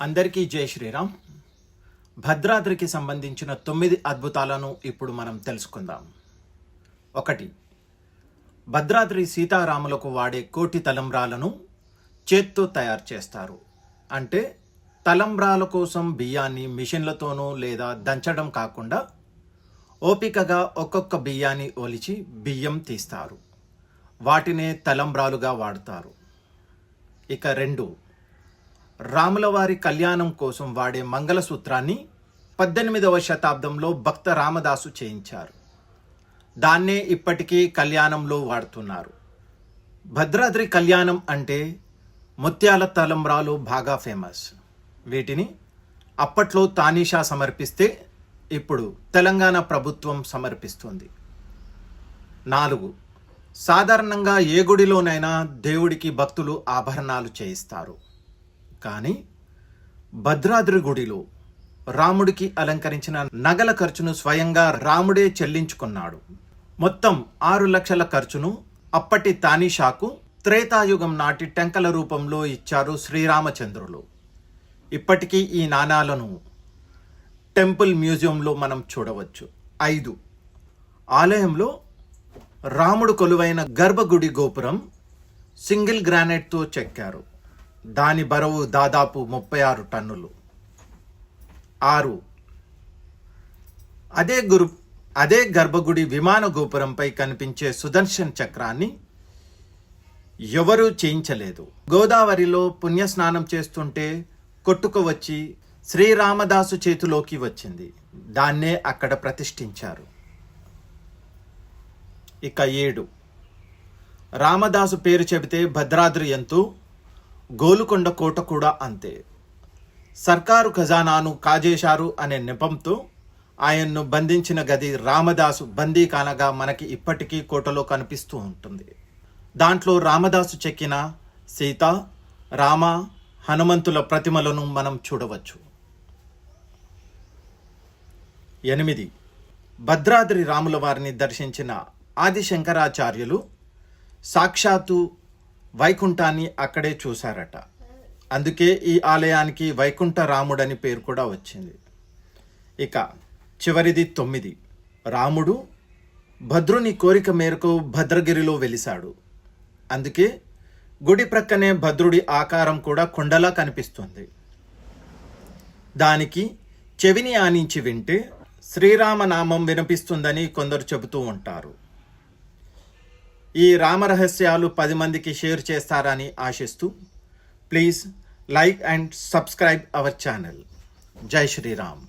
అందరికీ జై శ్రీరామ్. భద్రాద్రికి సంబంధించిన తొమ్మిది అద్భుతాలను ఇప్పుడు మనం తెలుసుకుందాం. ఒకటి భద్రాద్రి సీతారాములకు వాడే కోటి తలంబ్రాలను చేత్తో తయారు చేస్తారు. అంటే తలంబ్రాల కోసం బియ్యాన్ని మిషన్లతోనూ లేదా దంచడం కాకుండా ఓపికగా ఒక్కొక్క బియ్యాన్ని ఒలిచి బియ్యం తీస్తారు. వాటినే తలంబ్రాలుగా వాడుతారు. ఇక రెండు రాములవారి కళ్యాణం కోసం వాడే మంగళసూత్రాన్ని పద్దెనిమిదవ శతాబ్దంలో భక్త రామదాసు చేయించారు. దాన్నే ఇప్పటికీ కళ్యాణంలో వాడుతున్నారు. భద్రాద్రి కళ్యాణం అంటే ముత్యాల తలంబ్రాలు బాగా ఫేమస్. వీటిని అప్పట్లో తానీషా సమర్పిస్తే ఇప్పుడు తెలంగాణ ప్రభుత్వం సమర్పిస్తుంది. నాలుగు సాధారణంగా ఏ గుడిలోనైనా దేవుడికి భక్తులు ఆభరణాలు చేయిస్తారు. కానీ భద్రాద్రి గుడిలో రాముడికి అలంకరించిన నగల ఖర్చును స్వయంగా రాముడే చెల్లించుకున్నాడు. మొత్తం ఆరు లక్షల ఖర్చును అప్పటి తానీషాకు త్రేతాయుగం నాటి టెంకల రూపంలో ఇచ్చారు శ్రీరామచంద్రులు. ఇప్పటికీ ఈ నాణాలను టెంపుల్ మ్యూజియంలో మనం చూడవచ్చు. ఐదు. ఆలయంలో రాముడు కొలువైన గర్భగుడి గోపురం సింగిల్ గ్రానైట్తో చెక్కారు. దాని బరువు దాదాపు ముప్పై ఆరు టన్నులు. ఆరు. అదే గురు అదే గర్భగుడి విమాన గోపురంపై కనిపించే సుదర్శన్ చక్రాన్ని ఎవరూ చేయించలేదు. గోదావరిలో పుణ్యస్నానం చేస్తుంటే కొట్టుకు వచ్చి శ్రీరామదాసు చేతిలోకి వచ్చింది. దాన్నే అక్కడ ప్రతిష్ఠించారు. ఇక ఏడు. రామదాసు పేరు చెబితే భద్రాద్రి ఎంతో గోలుకొండ కోట కూడా అంతే. సర్కారు ఖజానాను కాజేశారు అనే నెపంతో ఆయన్ను బంధించిన గది రామదాసు బందీఖానగా మనకి ఇప్పటికీ కోటలో కనిపిస్తూ ఉంటుంది. దాంట్లో రామదాసు చెక్కిన సీత రామ హనుమంతుల ప్రతిమలను మనం చూడవచ్చు. ఎనిమిది. భద్రాద్రి రాముల వారిని దర్శించిన ఆదిశంకరాచార్యులు సాక్షాత్తు వైకుంఠాన్ని అక్కడే చూశారట. అందుకే ఈ ఆలయానికి వైకుంఠ రాముడని పేరు కూడా వచ్చింది. ఇక చివరిది తొమ్మిది. రాముడు భద్రుని కోరిక మేరకు భద్రగిరిలో వెలిశాడు. అందుకే గుడి ప్రక్కనే భద్రుడి ఆకారం కూడా కొండలా కనిపిస్తుంది. దానికి చెవిని ఆనించి వింటే శ్రీరామనామం వినిపిస్తుందని కొందరు చెబుతూ ఉంటారు. ఈ రామరహస్యాలు పది మందికి షేర్ చేస్తారని ఆశిస్తూ please like and subscribe our channel. జై శ్రీరామ్.